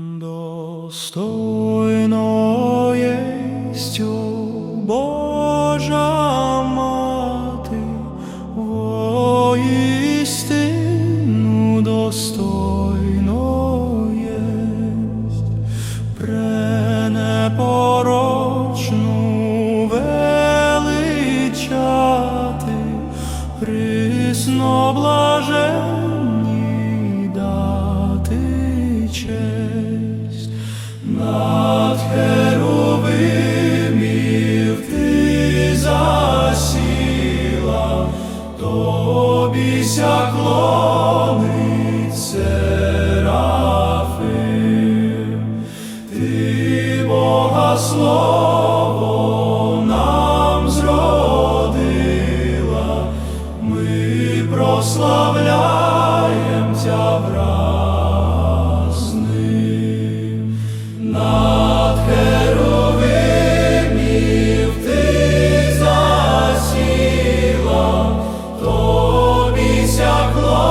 Достойно єсть Божа мати, воістину достойно єсть, пренепорочну величати, присно херовимів ти засіла, тобі ся клонить. Ти Бога слово нам зродила, ми прославляєм